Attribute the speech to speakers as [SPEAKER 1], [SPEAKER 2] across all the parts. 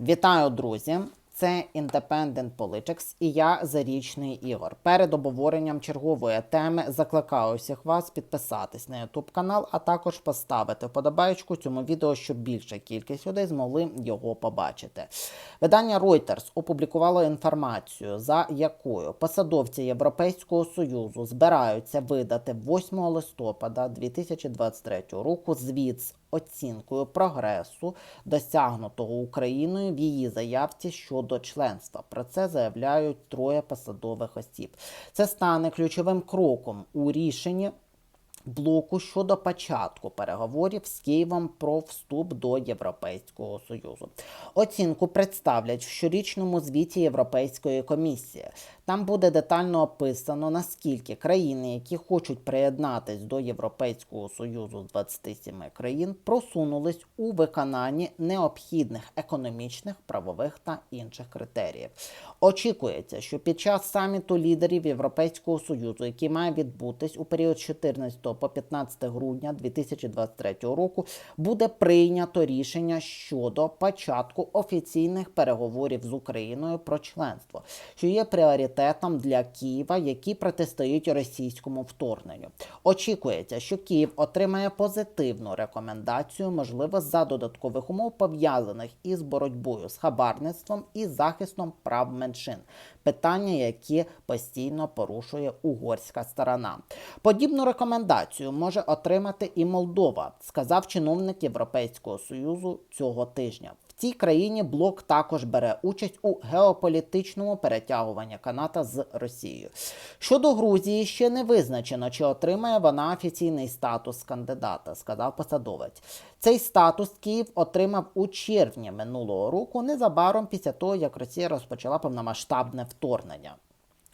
[SPEAKER 1] Вітаю, друзі! Це Independent Politics і я Зарічний Ігор. Перед обговоренням чергової теми закликаю всіх вас підписатись на YouTube канал, а також поставити вподобаєчку цьому відео, щоб більша кількість людей змогли його побачити. Видання Reuters опублікувало інформацію, за якою посадовці Європейського союзу збираються видати 8 листопада 2023 року звіт з оцінкою прогресу, досягнутого Україною в її заявці щодо членства. Про це заявляють троє посадових осіб. Це стане ключовим кроком у рішенні. Блоку щодо початку переговорів з Києвом про вступ до Європейського Союзу. Оцінку представлять в щорічному звіті Європейської комісії. Там буде детально описано, наскільки країни, які хочуть приєднатись до Європейського Союзу з 27 країн, просунулись у виконанні необхідних економічних, правових та інших критеріїв. Очікується, що під час саміту лідерів Європейського Союзу, який має відбутись у період з 14 по 15 грудня 2023 року, буде прийнято рішення щодо початку офіційних переговорів з Україною про членство, що є пріоритетом для Києва, які протистоїть російському вторгненню. Очікується, що Київ отримає позитивну рекомендацію, можливо, за додаткових умов пов'язаних із боротьбою з хабарництвом і захистом прав меншин. Питання, які постійно порушує угорська сторона. Подібну рекомендацію може отримати і Молдова, сказав чиновник Європейського союзу цього тижня. В цій країні блок також бере участь у геополітичному перетягуванні Каната з Росією. Щодо Грузії, ще не визначено, чи отримає вона офіційний статус кандидата, сказав посадовець. Цей статус Київ отримав у червні минулого року, незабаром після того, як Росія розпочала повномасштабне вторгнення.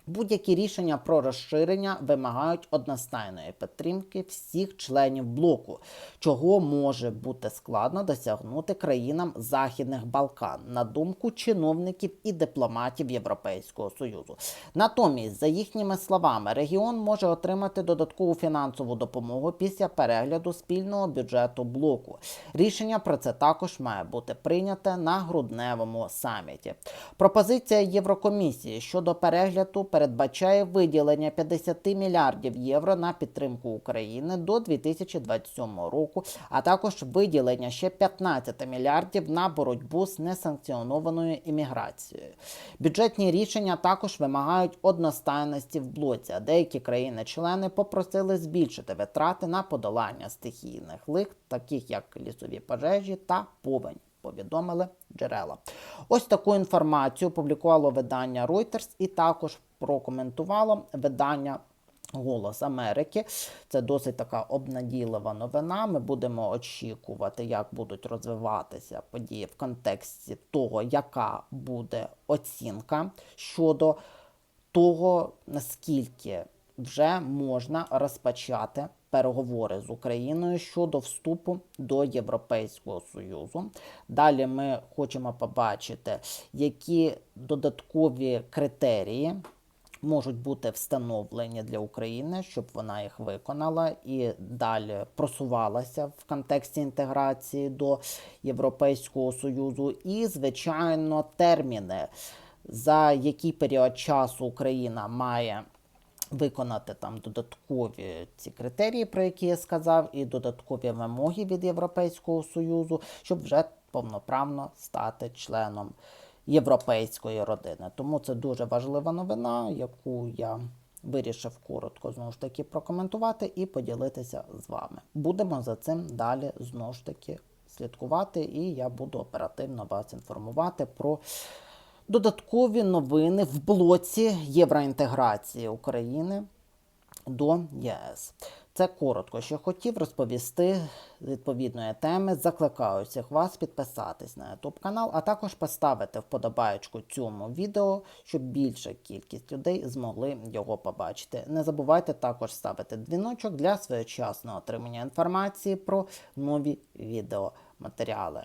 [SPEAKER 1] Будь-які рішення про розширення вимагають одностайної підтримки всіх членів блоку, чого може бути складно досягнути країнам Західних Балкан, на думку чиновників і дипломатів Європейського Союзу. Натомість, за їхніми словами, регіон може отримати додаткову фінансову допомогу після перегляду спільного бюджету блоку. Рішення про це також має бути прийняте на грудневому саміті. Пропозиція Єврокомісії щодо перегляду передбачає виділення 50 мільярдів євро на підтримку України до 2027 року, а також виділення ще 15 мільярдів на боротьбу з несанкціонованою імміграцією. Бюджетні рішення також вимагають одностайності в блоці, а деякі країни-члени попросили збільшити витрати на подолання стихійних лих, таких як лісові пожежі та повень повідомили джерела. Ось таку інформацію опублікувало видання Reuters і також прокоментувало видання. Голос Америки це досить така обнадійлива новина. Ми будемо очікувати, як будуть розвиватися події в контексті того, яка буде оцінка щодо того, наскільки вже можна розпочати переговори з Україною щодо вступу до Європейського Союзу. Далі ми хочемо побачити, які додаткові критерії. Можуть бути встановлені для України, щоб вона їх виконала і далі просувалася в контексті інтеграції до Європейського Союзу, і, звичайно, терміни, за який період часу Україна має виконати там додаткові ці критерії, про які я сказав, і додаткові вимоги від Європейського Союзу, щоб вже повноправно стати членом європейської родини. Тому це дуже важлива новина, яку я вирішив коротко знову ж таки прокоментувати і поділитися з вами. Будемо за цим далі знову ж таки слідкувати, і я буду оперативно вас інформувати про додаткові новини в блоці євроінтеграції України до ЄС. Це коротко, що хотів розповісти з відповідної теми. Закликаю всіх вас підписатись на YouTube канал, а також поставити вподобаєчку цьому відео, щоб більша кількість людей змогли його побачити. Не забувайте також ставити дзвіночок для своєчасного отримання інформації про нові відеоматеріали.